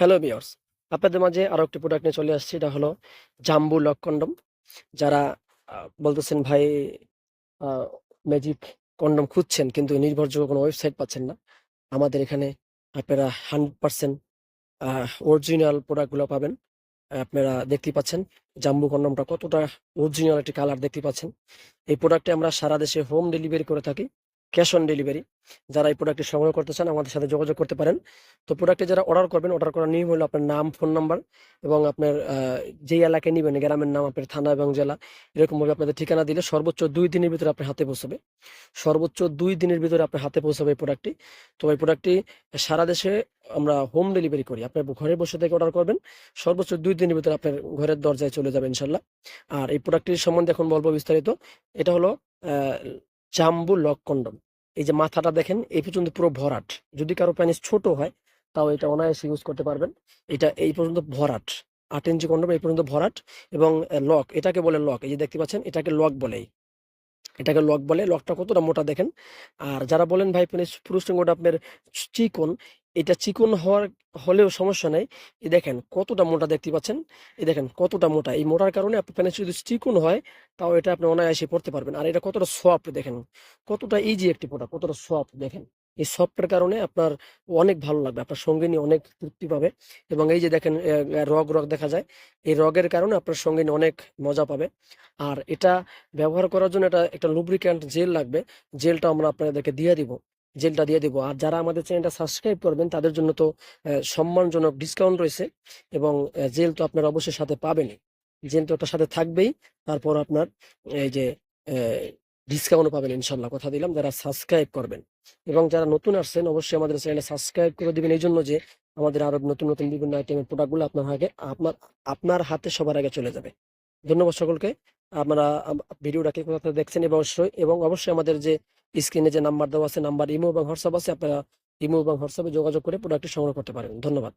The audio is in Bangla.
হ্যালো বিয়ার্স আপনাদের মাঝে আরও একটি প্রোডাক্ট নিয়ে চলে আসছি, এটা হলো জাম্বু লক কন্ডম যারা বলতেছেন, ভাই ম্যাজিক কন্ডম খুঁজছেন, কিন্তু নির্ভরযোগ্য কোনো ওয়েবসাইট পাচ্ছেন না। আমাদের এখানে আপনারা হান্ড্রেড পার্সেন্ট অরিজিনাল প্রোডাক্টগুলো পাবেন। আপনারা দেখতেই পাচ্ছেন, জাম্বু কন্ডমটা কতটা অরিজিনাল একটি কালার দেখতে পাচ্ছেন। এই প্রোডাক্টে আমরা সারা দেশে হোম ডেলিভারি করে থাকি। Cash on delivery. যারা এই প্রোডাক্টটি সংগ্রহ করতে চান, আমাদের সাথে যোগাযোগ করতে পারেন। তো প্রোডাক্টে যারা অর্ডার করবেন অর্ডার করার নিয়ম হলো আপনার নাম ফোন নাম্বার এবং আপনার যেই এলাকায় নেবেন, গ্রামের নাম, আপনার থানা এবং জেলা, এরকমভাবে আপনাদের ঠিকানা দিলে সর্বোচ্চ দুই দিনের ভিতরে আপনার হাতে পৌঁছবে। সর্বোচ্চ দুই দিনের ভিতরে আপনার হাতে পৌঁছাবে এই প্রোডাক্টটি তো এই প্রোডাক্টটি সারা দেশে আমরা হোম ডেলিভারি করি। আপনার ঘরে বসে থেকে অর্ডার করবেন, সর্বোচ্চ দুই দিনের ভিতরে আপনার ঘরের দরজায় চলে যাবে ইনশাল্লাহ। আর এই প্রোডাক্টটির সম্বন্ধে এখন বলব বিস্তারিত। এটা হলো জাম্বু লক কন্ডম। এই যে মাথাটা দেখেন, এই পর্যন্ত পুরো ভরাট। যদি কারও প্যানিস ছোট হয়, তাও এটা অনায়াসে ইউজ করতে পারবেন। এটা এই পর্যন্ত ভরাট। আট ইঞ্চি কন্ডম এই পর্যন্ত ভরাট এবং লক এটাকে বলে লক এই যে দেখতে পাচ্ছেন, এটাকে লক বলে এটাকে লক বলে। লকটা কতটা মোটা দেখেন? আর যারা বলেন, ভাই পেনিস পুরুষ লিঙ্গটা আপনার চিকন। এটা চিকন হওয়ার, হলেও সমস্যা নেই। এই দেখেন কতটা মোটা দেখতে পাচ্ছেন? এই দেখেন কতটা মোটা। এই মোটার কারণে আপনার প্যানেস যদি চিকন হয়, তাও এটা আপনি অনায়াসে পড়তে পারবেন। আর এটা কতটা সফট দেখেন? কতটা ইজি একটি প্রোডাক্ট কতটা সফট দেখেন? এই সফটের কারণে আপনার অনেক ভালো লাগবে। আপনার সঙ্গিনী অনেক তৃপ্তি পাবে এবং এই যে দেখেন রগ রগ দেখা যায়, এই রগের কারণে আপনার সঙ্গিনী অনেক মজা পাবে। আর এটা ব্যবহার করার জন্য এটা একটা লুব্রিক্যান্ট জেল লাগবে। জেলটা আমরা আপনাদেরকে দিয়ে দিব জেলটা দিয়ে দিব। আর যারা আমাদের চ্যানেলটা সাবস্ক্রাইব করবেন, তাদের জন্য তো সম্মানজনক ডিসকাউন্ট রয়েছে এবং জেল তো আপনার অবশ্যই সাথে পাবেনই। জেল তো ওটার সাথে থাকবেই। তারপর আপনার, এই যে ডিসকাউন্ট পাবেন ইনশাল্লাহ কথা দিলাম, যারা সাবস্ক্রাইব করবেন। এবং যারা নতুন আসছেন, অবশ্যই আমাদের চ্যানেলে সাবস্ক্রাইব করে দিবেন। এই জন্য যে আমাদের আরও নতুন নতুন বিভিন্ন আইটেমের প্রোডাক্টগুলো আপনার আগে, আপনার আপনার হাতে সবার আগে চলে যাবে। ধন্যবাদ সকলকে। আপনারা ভিডিওটাকে কোথা থেকে দেখছেন এবং অবশ্যই। এবং অবশ্যই আমাদের যে স্ক্রিনে যে নাম্বার দেওয়া আছে নাম্বার ইমো এবং হোয়াটসঅ্যাপ আছে, আপনারা ইমো এবং হোয়াটসঅ্যাপে যোগাযোগ করে প্রোডাক্টটি সংগ্রহ করতে পারেন। ধন্যবাদ।